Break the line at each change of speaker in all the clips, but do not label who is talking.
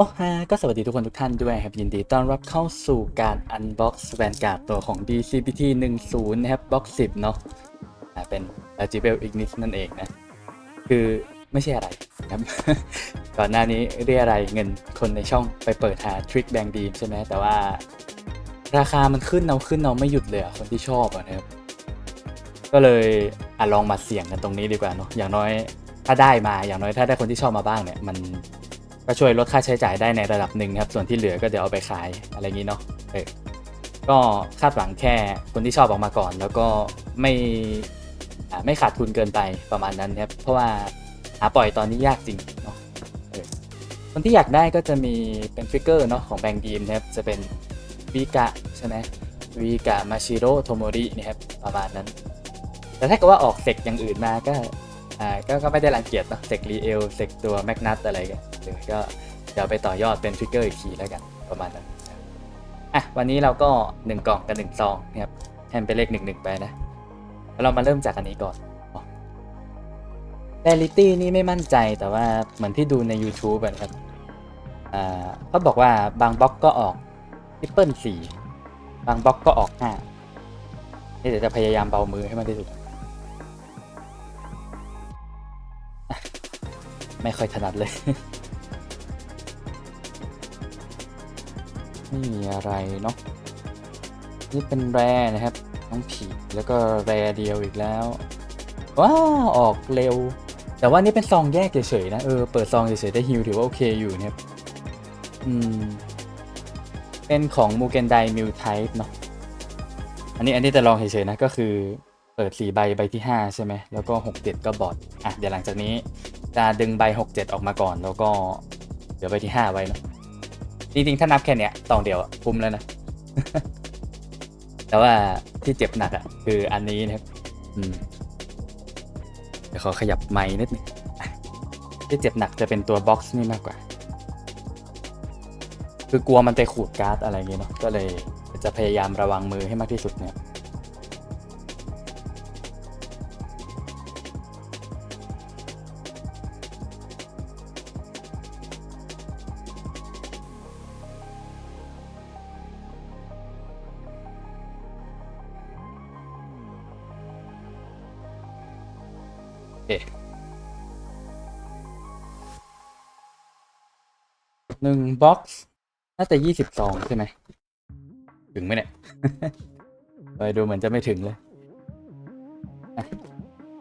โอ้ฮะก็สวัสดีทุกคนทุกท่านด้วยครับ ยินดีต้อนรับเข้าสู่การ Unbox Vanguard ตัวของ DCPT 10นะครับ Box 10 เนาะอ่าเป็น a g b e l Ignis นั่นเองนะ คือไม่ใช่อะไรนะครับ ก่อนหน้านี้เรียอะไรเงินคนในช่องไปเปิดหาทริคแบงดีมใช่ไหมแต่ว่า ราคามันขึ้นเอาขึ้นเอาไม่หยุดเลยอะคนที่ชอบอะนะครับ ก็เลยอะลองมาเสี่ยงกันตรงนี้ดีกว่าเนาะอย่างน้อยถ้าได้มาอย่างน้อยถ้าได้คนที่ชอบมาบ้างเนี่ยมัน ก็ช่วยลดค่าใช้จ่ายได้ในระดับหนึ่งครับ ส่วนที่เหลือก็เดี๋ยวเอาไปขายอะไรอย่างนี้เนาะเออก็คาดหวังแค่คนที่ชอบออกมาก่อน แล้วก็ไม่ไม่ขาดทุนเกินไปประมาณนั้นครับเพราะว่าหาปล่อยตอนนี้ยากจริงเนาะคนที่อยากได้ก็จะมีเป็นฟิกเกอร์เนาะของแบงดีมนะครับจะเป็นวิกะใช่ไหมวิกะมาชิโร่โทโมรินะครับประมาณนั้น แต่ถ้าเกิดว่าออกเซกอย่างอื่นมาก็อ่าก็ก็ไม่ได้รังเกียจเนอะเซกรีเอลเซกตัวแมกนัตอะไรกัน เดี๋ยวก็เดี๋ยวไปต่อยอดเป็นทริกเกอร์อีกทีแล้วกันประมาณนั้นอะวันนี้เราก็ 1 กล่องกับ1ซองนะครับให้มันเป็นเลข1 1ไปนะแล้วเรามาเริ่มจากอันนี้ก่อนเ a ลิตี้นี่ไม่มั่นใจแต่ว่าเหมือนที่ดูใน YouTube นะครับอ่าเขาบอกว่าบางบล็อกก็ออกทิปเปิลสี่บางบล็อกก็ออกห้านี่เดี๋ยวจะพยายามเบามือให้มากที่สุด ไม่ค่อยถนัดเลย ไม่มีอะไรเนาะนี่เป็นแรนะครับน้องผีแล้วก็แรเดียวอีกแล้วว้าออกเร็ว แต่ว่านี่เป็นซองแยกเฉยๆนะเออเปิดซองเฉยๆได้ฮิวถือว่าโอเคอยู่นะครับอืมเป็นของมูเกนไดมิวไทป์เนาะอันนี้อันนี้จะลองเฉยๆนะก็คือเปิด4ใบใบที่ 5 ใช่ไหมแล้วก็ 6 7 ก็บอดอะเดี๋ยวหลังจากนี้จะดึงใบ 6 7 ออกมาก่อน แล้วก็เดี๋ยวใบที่ 5 ไว้เนอะ จริงๆ ถ้านับแค่เนี้ยตองเดียวอะคุ้มแล้วนะ แต่ว่าที่เจ็บหนักอะคืออันนี้นะครับ อืม เดี๋ยวขอขยับไม้นิดนึงที่เจ็บหนักจะเป็นตัวบ็อกซ์นี่มากกว่า คือกลัวมันไปขูดการ์ดอะไรเงี้ยเนาะก็เลยจะพยายามระวังมือให้มากที่สุดเนี่ย หนึ่งบ็อกซ์น่าจะยี่สิบซองใช่ไหม ถึงไหมเนี่ยไปดูเหมือนจะไม่ถึงเลย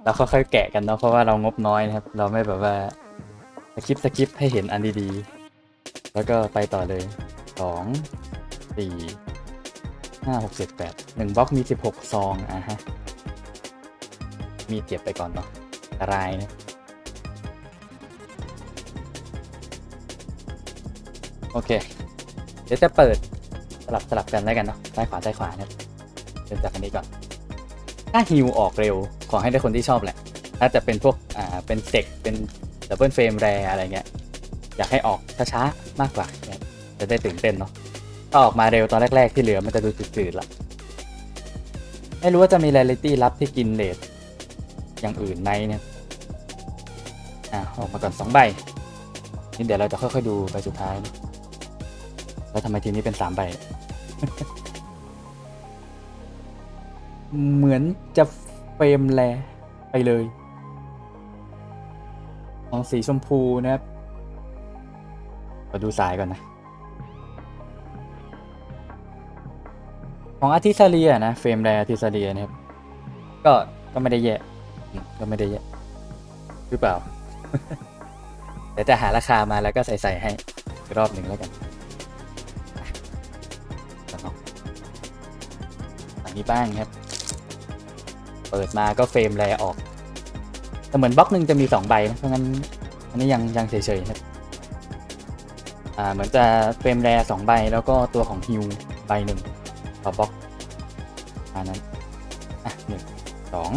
เราค่อยๆแกะกันเนาะเพราะว่าเรางบน้อยนะครับ เราไม่แบบว่าสกิปสกิปให้เห็นอันดีๆ แล้วก็ไปต่อเลยสองสี่ห้าหกเจ็ดแปดหนึ่งบล็อกมีสิบหกซองอะฮะ มีเก็บไปก่อนเนาะอันตรายนะ โอเค เดี๋ยวจะเปิดสลับสลับกันแล้วกันเนาะซ้ายขวาซ้ายขวาเนะเริ่มจากอันนี้ก่อน ถ้าฮิวออกเร็ว ขอให้ได้คนที่ชอบแหละ ถ้าจะเป็นพวกอ่าเป็นเซกเป็นดับเบิลเฟรมแรอะไรเงี้ย อยากให้ออกช้าๆมากกว่าเนี่ยจะได้ตื่นเต้นเนาะถ้าออกมาเร็วตอนแรก ๆ ที่เหลือมันจะดูจืดๆละไม่รู้ว่าจะมี r รลิตี้ลับที่กินเลทอย่างอื่นไหมเนี่ยอะออกมาก่อนสองใบ นี่เดี๋ยวเราจะค่อย ๆ ดูใบสุดท้ายนะ แล้วทำไมทีนี้เป็นสามใบ เหมือนจะเฟรมแลไปเลยของสีชมพูนะครับมาดูสายก่อนนะ ของอาร์ติซาเรียนะ เฟรมแรอาร์ติซาเรียนะครับ ก็ก็ไม่ได้แย่อืมก็ไม่ได้แย่หรือเปล่าเดี๋ยวจะหาราคามาแล้วก็ใส่ใส่ให้อีกรอบหนึ่งแล้วกัน อันนี้บ้างครับ เปิดมาก็เฟรมแรออก แต่เหมือนบล็อกหนึ่งจะมีสองใบนะเพราะงั้นอันนี้ยังยังเฉยๆครับอ่าเหมือนจะเฟรมแรสองใบแล้วก็ตัวของฮิวใบหนึ่งต่อบล็อกประมาณนั้นอะหนึ่งสอง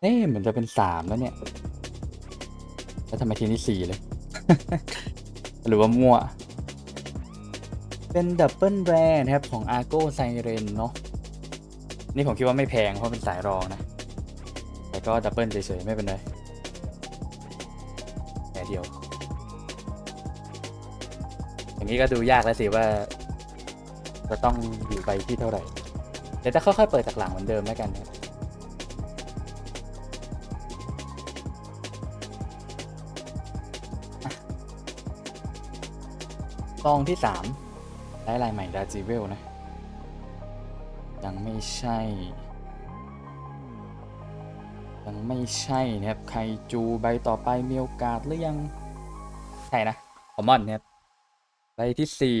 เอ๊ะเหมือนจะเป็นสามแล้วเนี่ย แล้วทำไมทีนี้สี่เลย หรือว่ามั่ว เป็นดับเบิลแรนะครับของ Argo Siren เนาะนี่ผมคิดว่าไม่แพงเพราะเป็นสายรองนะ แต่ก็ดับเบิลเฉยๆ ไม่เป็นไรแต่เดียว อย่างนี้ก็ดูยากแล้วสิว่า จะต้องอยู่ใบที่เท่าไหร่เดี๋ยวจะค่อยๆเปิดจากหลังเหมือนเดิมแล้วกันนะครับอะซองที่สาม ได้ลายใหม่ดาจิเวลนะ ยังไม่ใช่ ยังไม่ใช่นะครับไคจูใบต่อไปมีโอกาสหรือยัง ใช่นะคอมมอนนะครับใบที่สี่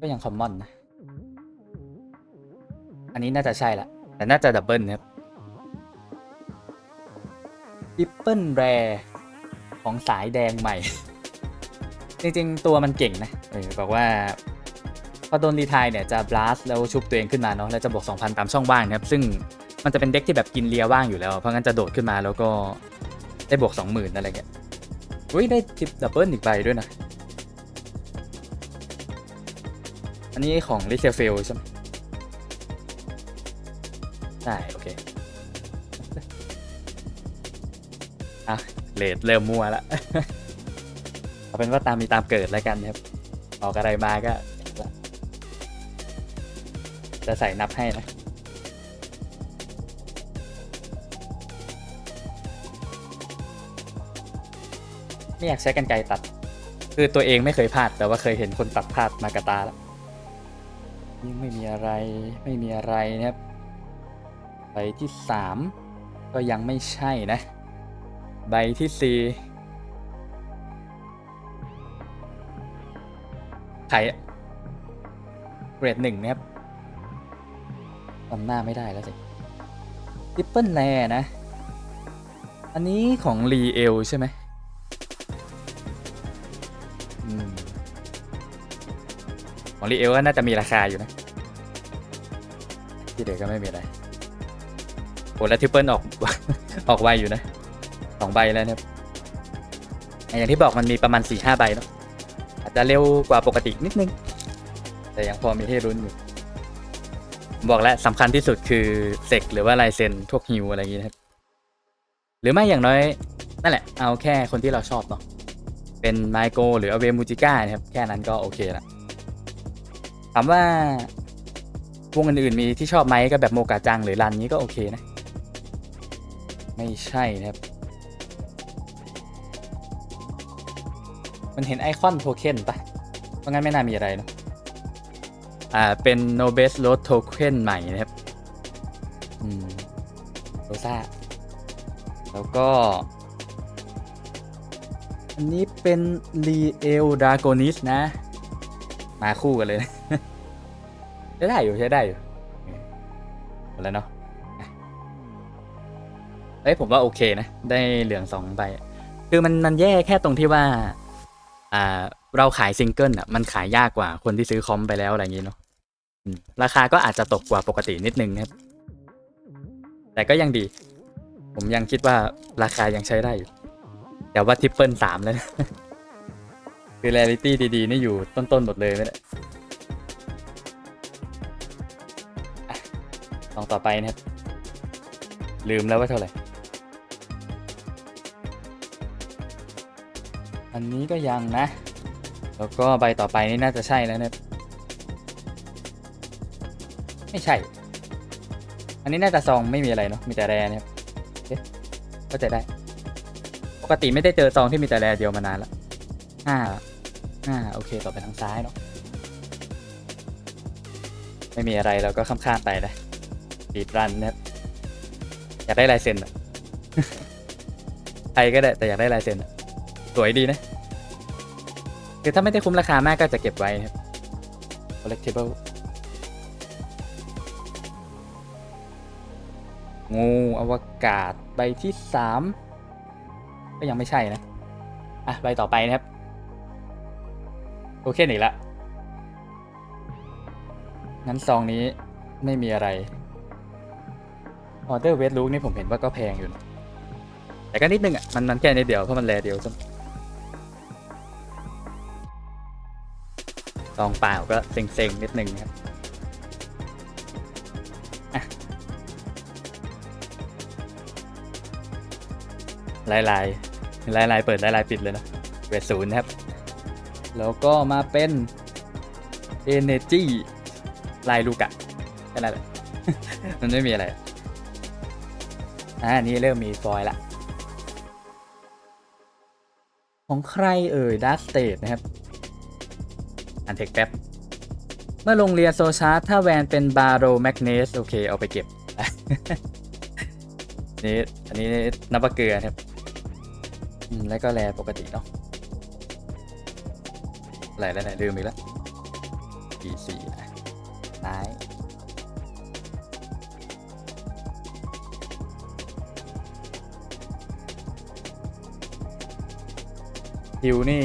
ก็ยังคอมมอนนะ อันนี้น่าจะใช่ละ แต่น่าจะดับเบิลนะครับดิปเปิลแรของสายแดงใหม่ จริงๆ ตัวมันเก่งนะเออบอกว่าพอโดนรีไทายเนี่ยจะบลัสแล้วชุบตัวเองขึ้นมาเนาะแล้วจะบวก2,000 ตามช่องว่างนะครับ ซึ่งมันจะเป็นเด็กที่แบบกินเลียว่างอยู่แล้ว เพราะงั้นจะโดดขึ้นมาแล้วก็ได้บวก 20,000 อะไรเงี้ยอุ้ยได้ทิปดับเบิลอีกใบด้วยนะ อันนี้ของลิเซเฟลใช่ไหมใช่โอเคอะเลดเริ่มมัวละ เป็นว่าตามมีตามเกิดแล้วกันครับ ออกอะไรมาก็ จะใส่นับให้นะไม่อยากใช้กันไกรตัด คือตัวเองไม่เคยพลาดแต่ว่าเคยเห็นคนตัดพลาดมากระตาแล้วยังไม่มีอะไรไม่มีอะไรนะครับ ใบที่สามก็ยังไม่ใช่นะ ใบที่สี่ ไข่เกรดหนึ่งนะครับจำหน้าไม่ได้แล้วสิทิปเปิลแลนะ อันนี้ของรีเอลใช่ไหมอืมของรีเอลก็น่าจะมีราคาอยู่นะ ที่เด็กก็ไม่มีอะไรโอ้แล้วทิปเปิลออกออกไวอยู่นะสองใบแล้วเนี่ยอย่างที่บอกมันมีประมาณสี่ห้าใบเนาะ จจะเร็วกว่าปกตินิดนึง แต่ยังพอมีให้รุ้นอยู่ บอกแล้วสำคัญที่สุดคือเซกหรือว่าลายเซ็นพวกฮิวอะไรอย่างงี้นะครับ หรือไม่อย่างน้อย นั่นแหละ เอาแค่คนที่เราชอบเนาะเป็นไมโกหรืออเวมูจิก้านะครับ แค่นั้นก็โอเคละถามว่าวงอื่นๆมีที่ชอบไหมก็แบบโมกาจังหรือรันนี้ก็โอเคนะ ไม่ใช่นะครับ มันเห็นไอคอนโทเค็นปะเพราะงั้นไม่น่ามีอะไรเนอะอ่า เป็น no base load token ใหม่นะครับ อืมโรซ่า แล้วก็ อันนี้เป็น r e e l Dragonis นะ มาคู่กันเลยนะใช้ได้อยู่ ใช้ได้อยู่หมดแล้วเนาะอะเอ้ยผมว่าโอเคนะ ได้เหลืองสองใบ คือมันมันแย่แค่ตรงที่ว่า อ่า เราขายซิงเกิลอะมันขายยากกว่าคนที่ซื้อคอมไปแล้วอะไรอย่างงี้เนาะราคาก็อาจจะตกกว่าปกตินิดนึงครับ แต่ก็ยังดี ผมยังคิดว่าราคายังใช้ได้อยู่แต่ว่าทิปเปิลสามแล้วนะคือเรลิตี้ดีๆนี่อยู่ต้นๆหมดเลยไม่ได้ลองต่อไปนะครับ ลืมแล้วว่าเท่าไหร่ อันนี้ก็ยังนะ แล้วก็ใบต่อไปนี่น่าจะใช่แล้วเนะครับไม่ใช่ อันนี้น่าจะซองไม่มีอะไรเนาะ มีแต่แรนะครับเอ๊ะเข้าใจได้ ปกติไม่ได้เจอซองที่มีแต่แร่เดียวมานานล้วห้าห้าโอเค ต่อไปทางซ้ายเนาะ ไม่มีอะไรเราก็ข้ามๆไปนะปีดรันนะครับอยากได้ลายเซ็นอะใครก็ได้แต่อยากได้ลายเซ็นอะ สวยดีนะ คือถ้าไม่ได้คุ้มราคามากก็จะเก็บไว้ครับ collectible งูอวกาศใบที่สามก็ยังไม่ใช่นะ อะใบต่อไปนะครับ โอเคหนีละงั้นซองนี้ไม่มีอะไรออเดอร์เวทลูกนี่ผมเห็นว่าก็แพงอยู่นะแต่ก็นิดนึงอะ มันมันแค่นิดเดียวเพราะมันแรเดียวซะ ซองเปล่าก็เซ็งๆนิดนึงครับลายลายลายลายเปิดลายลายปิดเลยนะเวทศูนย์ครับ แล้วก็มาเป็น Energy ลายลูกอะแค่นั้นแหละมันไม่มีอะไร อ่าอันนี้เริ่มมีฟอยล์ละ ของใครเอ่ย Dark State นะครับ อันเทคแป๊บ เมื่อโรงเรียนโซชาร์ถ้าแวนเป็นบาโรแมกเนสโอเค เอาไปเก็บ นี่อันนี้นับว่าเกลือนะครับอืมแล้วก็แลปกติเนาะอะไรแล้วไหนลืมอีกแล้ว PC อะซ้ายฮิวนี่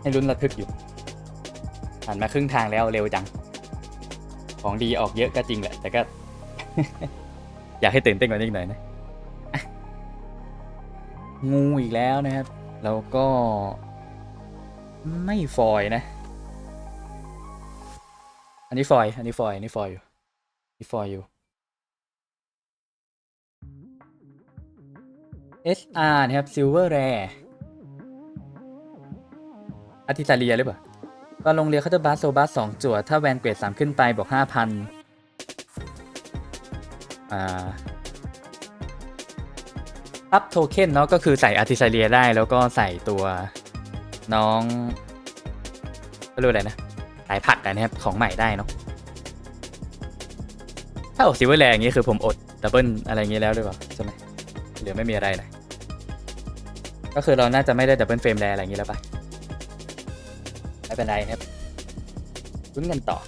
ให้ลุ้นระทึกอยู่ ผ่านมาครึ่งทางแล้วเร็วจัง ของดีออกเยอะก็จริงแหละ แต่ก็ อยากให้ตื่นเต้นกว่านี้หน่อยนะ งูอีกแล้วนะครับ แล้วก็ ไม่ฟอยนะ อันนี้ฟอย อันนี้ฟอย อันนี้ฟอยอยู่อันนี่ฟอยอยู่ SR นะครับ Silver Rare อาทิตาเลียหรือเปล่า ตอนลงเรียนเขาจะบัสโซบัสสองจั่วถ้าแวนเกรดสามขึ้นไปบอกห้าพันอ่าอัพโทเค็นเนาะก็คือใส่อาร์ติซเลียได้แล้วก็ใส่ตัวน้องก็รู้อะไรนะสายผักนะครับของใหม่ได้เนาะถ้าออกซิเวอร์แรงอย่างนี้คือผมอดดับเบิลอะไรอย่างนี้แล้วหรือเปล่าใช่ไหมหรือไม่มีอะไรนะก็คือเราน่าจะไม่ได้ดับเบิลเฟรมแรอะไรอย่างนี้แล้วปะไม่ เป็นไรครับลุ้นกันต่อ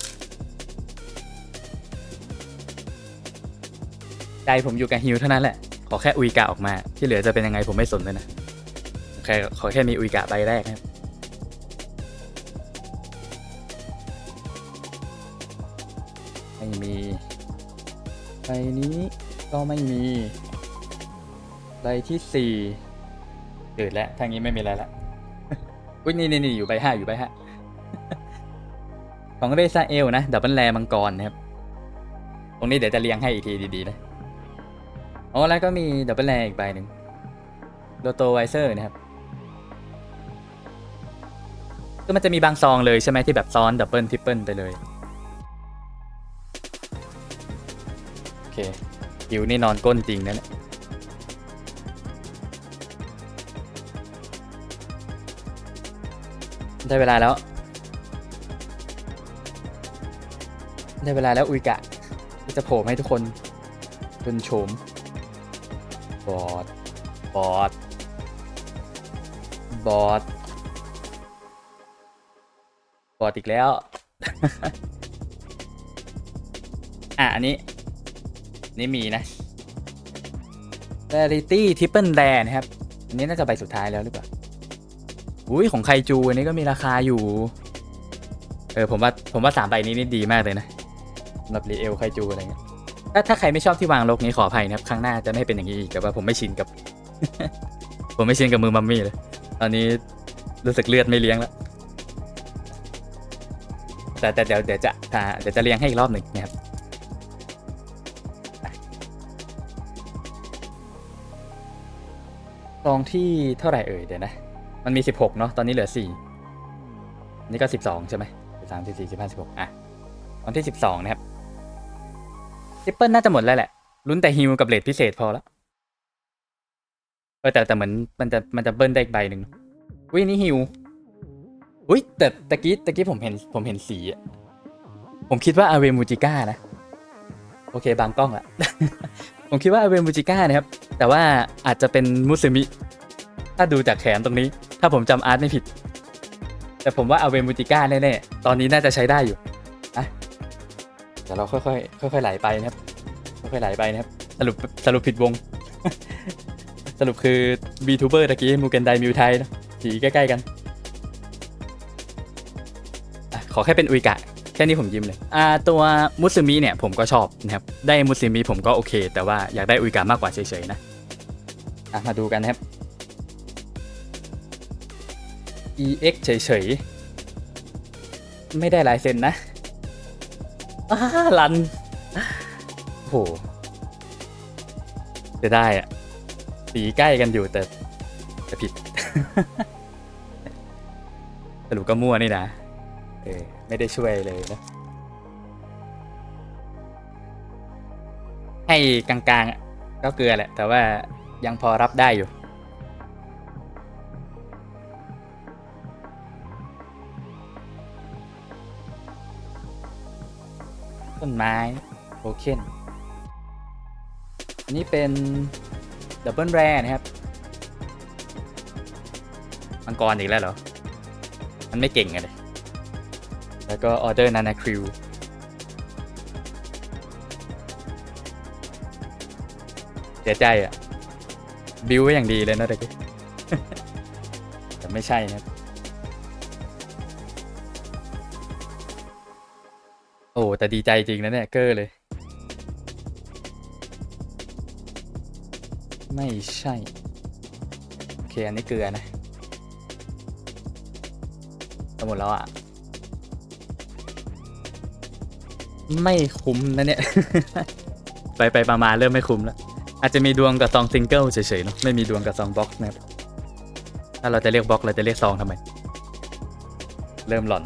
ใจผมอยู่กับฮิวเท่านั้นแหละ ขอแค่อุยกะออกมา ที่เหลือจะเป็นยังไงผมไม่สนเลยนะแค่ขอแค่มีอุยกะใบแรกครับไม่มีใบนี้ก็ไม่มีใบที่สี่เกิดแล้วทางนี้ไม่มีอะไรละอุ้ยนี่นี่นี่อยู่ใบห้าอยู่ใบห้า ของเรซาเอลนะดับเบิลแรมังกรนะครับ ตรงนี้เดี๋ยวจะเรียงให้อีกทีดีๆนะอ๋อแล้วก็มีดับเบิลแรอีกใบหนึ่งโดโตไวเซอร์นะครับก็มันจะมีบางซองเลยใช่ไหมที่แบบซ้อนดับเบิลทริปเปิลไปเลย โอเคหิวนี่นอนก้นจริงนะเนี่ยได้เวลาแล้ว ได้เวลาแล้วอุยกะที่จะโผล่ให้ทุกคนเป็นโฉมบอดบอดบอดบอดอีกแล้ว อะ อันนี้ นี่มีนะ Rarity Triple Rare นะครับ อันนี้น่าจะใบสุดท้ายแล้วหรือเปล่า อุ้ยของไคจู อันนี้ก็มีราคาอยู่ เออ ผมว่า ผมว่าสามใบนี้นี่ดีมากเลยนะ สำหรับรีเอลไคจูอะไรเงี้ยถ้าถ้าใครไม่ชอบที่วางลกนี้ขออภัยนะครับครั้งหน้าจะไม่เป็นอย่างนี้อีกแต่ว่าผมไม่ชินกับ ผมไม่ชินกับมือมัมมี่เลย ตอนนี้รู้สึกเลือดไม่เลี้ยงแล้วแต่แต่เดี๋ยวเดี๋ยวจะอ่าเดี๋ยวจะเลี้ยงให้อีกรอบหนึ่งนะครับซองที่เท่าไหร่เอ่ยเดี๋ยวนะ มันมี 16 เนาะตอนนี้เหลือ 4 นี่ก็ 12 ใช่ไหมสามสี่สี่สิบห้าสิบหกอะตอนที่ 12 นะครับ ทิปเปิลน่าจะหมดแล้วแหละลุ้นแต่ฮิวกับเลทพิเศษพอแล้วเออแต่แต่เหมือนมันจะมันจะเบิ้ลได้อีกใบหนึ่งอุ้ยนี่ฮิวอุ้ยแต่ตะกี้ตะกี้ผมเห็นผมเห็นสีอะผมคิดว่าอาเวมูจิก้านะ โอเคบางกล้องละ ผมคิดว่าอาเวมูจิก้านะครับ แต่ว่าอาจจะเป็นมุสมิ ถ้าดูจากแขนตรงนี้ ถ้าผมจำอาร์ตไม่ผิด แต่ผมว่าอาเวมูจิก้าแน่ๆ ตอนนี้น่าจะใช้ได้อยู่ อะเดี๋ยวเราค่อยๆค่อยๆไหลไปนะครับค่อยๆไหลไปนะครับ สรุปสรุปผิดวง สรุปคือ VTuber ตะกี้มูเกนไดมิวไทยนะสีใกล้ๆกันอะขอแค่เป็นอุยกะ แค่นี้ผมยิ้มเลย อ่า ตัวมุสมิเนี่ยผมก็ชอบนะครับ ได้มุสมิผมก็โอเค แต่ว่าอยากได้อุยกะมากกว่าเฉยๆนะ อะ มาดูกันนะครับ EX เฉยๆ ไม่ได้ลายเซ็นนะ อ้าลัน โอ้โหจะได้อะสีใกล้กันอยู่แต่แต่ผิด สรุปก็มั่วนี่นะ เออ ไม่ได้ช่วยเลยนะ ให้กลางๆก็เกลือแหละ แต่ว่ายังพอรับได้อยู่ นไม้โทเค็นอันนี้เป็นดับเบิลแรนะครับมังกรอีกแล้วเหรอ มันไม่เก่งอะเลย แล้วก็ออเดอร์นานาคริวเสียใจอะบิวไว้อย่างดีเลยนะตะกี้แต่ไม่ใช่นะครับ แต่ดีใจจริงนะเนี่ยเกอร์เลย ไม่ใช่ โอเค อันนี้เกลือนะหมดแล้วอะ ไม่คุ้มนะเนี่ย ไปไปประมาณเริ่มไม่คุ้มแล้ว อาจจะมีดวงกับซองซิงเกิลเฉยๆเนาะไม่มีดวงกับซองบ็อกซ์นะครับถ้าเราจะเรียกบ็อกซ์เราจะเรียกซองทำไม เริ่มหลอน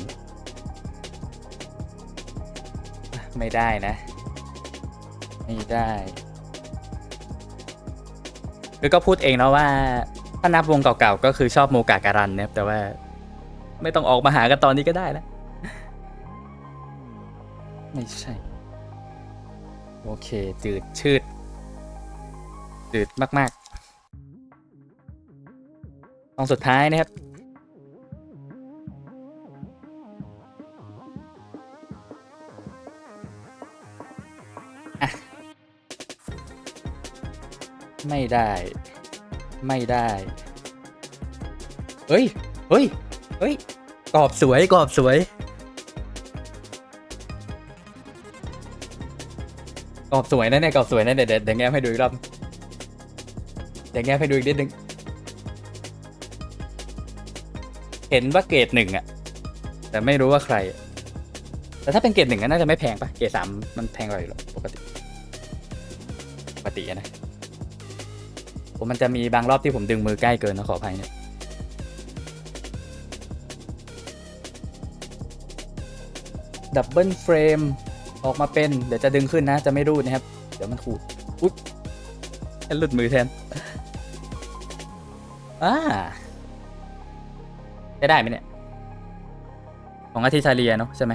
ไม่ได้นะ ไม่ได้คือก็พูดเองแล้วว่า ถ้านับวงเก่าๆ ก็คือชอบโมกาการันนะครับแต่ว่า ไม่ต้องออกมาหากันตอนนี้ก็ได้นะไม่ใช่ โอเค จืดชืด จืดมาก ๆ ตองสุดท้ายนะครับ ไม่ได้ ไม่ได้ เฮ้ย เฮ้ย เฮ้ย กรอบสวย กรอบสวย กรอบสวยนะเนี่ย กรอบสวยนะเดี๋ยวเดี๋ยวเดี๋ยวแง้มให้ดูอีกรอบ เดี๋ยวแง้มให้ดูอีกนิดนึง เห็นว่าเกรดหนึ่งอะแต่ไม่รู้ว่าใคร แต่ถ้าเป็นเกรดหนึ่งก็น่าจะไม่แพงปะเกรดสามมันแพงกว่าอยู่หรอปกติ ปกตินะ ผมมันจะมีบางรอบที่ผมดึงมือใกล้เกินนะขออภัยเนี่ยดับเบิลเฟรมออกมาเป็น เดี๋ยวจะดึงขึ้นนะ จะไม่รูดนะครับ เดี๋ยวมันขูดอุ๊ยฉันหลุดมือแทนอ่าจะได้ไหมเนี่ย ของอาทิชาเลียเนาะใช่ไหม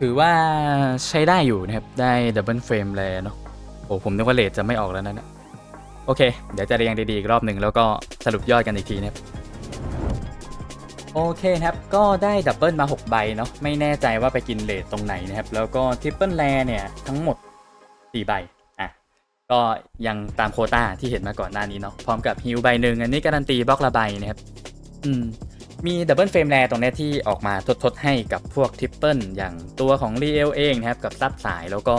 ถือว่าใช้ได้อยู่นะครับ ได้ดับเบิลเฟรมเลยเนาะโอ้ผมนึกว่าเลทจะไม่ออกแล้วนะเนี่ยโอเค เดี๋ยวจะเรียงดีๆอีกรอบหนึ่งแล้วก็สรุปยอดกันอีกทีนะครับโอเคครับ ก็ได้ดับเบิลมา 6 ใบเนาะ ไม่แน่ใจว่าไปกินเลทตรงไหนนะครับ แล้วก็ทริปเปิลแรเนี่ยทั้งหมด 4 ใบ อะ ก็ยังตามโคต้าที่เห็นมาก่อนหน้านี้เนาะ พร้อมกับฮิวใบหนึ่งอันนี้การันตีบล็อกละใบนะครับ อืม มีดับเบิลเฟรมแรตรงนี้ที่ออกมาทดทดๆให้กับพวกทริปเปิลอย่างตัวของรีเอลเองนะครับกับซับสายแล้วก็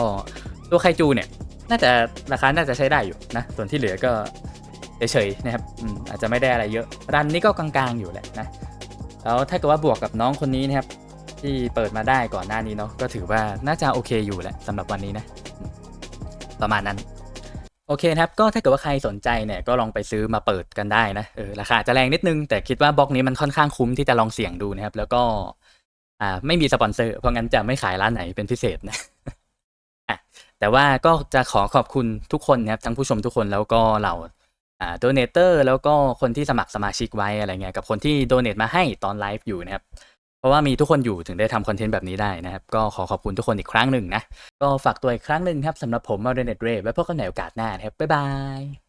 ตัวไคจูเนี่ย น่าจะราคาน่าจะใช้ได้อยู่นะ ส่วนที่เหลือก็เฉยๆนะครับอาจจะไม่ได้อะไรเยอะรันนี่ก็กลางๆอยู่แหละนะแล้วถ้าเกิดว่าบวกกับน้องคนนี้นะครับ ที่เปิดมาได้ก่อนหน้านี้เนาะก็ถือว่าน่าจะโอเคอยู่แหละสำหรับวันนี้นะ ประมาณนั้น โอเคครับก็ถ้าเกิดว่าใครสนใจเนี่ยก็ลองไปซื้อมาเปิดกันได้นะเออราคาจะแรงนิดนึง แต่คิดว่าบล็อกนี้มันค่อนข้างคุ้มที่จะลองเสี่ยงดูนะครับ แล้วก็อ่าไม่มีสปอนเซอร์เพราะงั้นจะไม่ขายร้านไหนเป็นพิเศษนะอะแต่ว่าก็จะขอขอบคุณทุกคนนะครับทั้งผู้ชมทุกคนแล้วก็เหล่าอ่าโดเนเตอร์แล้วก็คนที่สมัครสมาชิกไว้อะไรเงี้ยกับคนที่โดเนทมาให้ตอนไลฟ์อยู่นะครับ เพราะว่ามีทุกคนอยู่ถึงได้ทำคอนเทนต์แบบนี้ได้นะครับ ก็ขอขอบคุณทุกคนอีกครั้งหนึ่งนะ ก็ฝากตัวอีกครั้งหนึ่งครับสำหรับผมมาเรเนตเรย์ไว้พบกันในโอกาสหน้านะครับบ๊ายบาย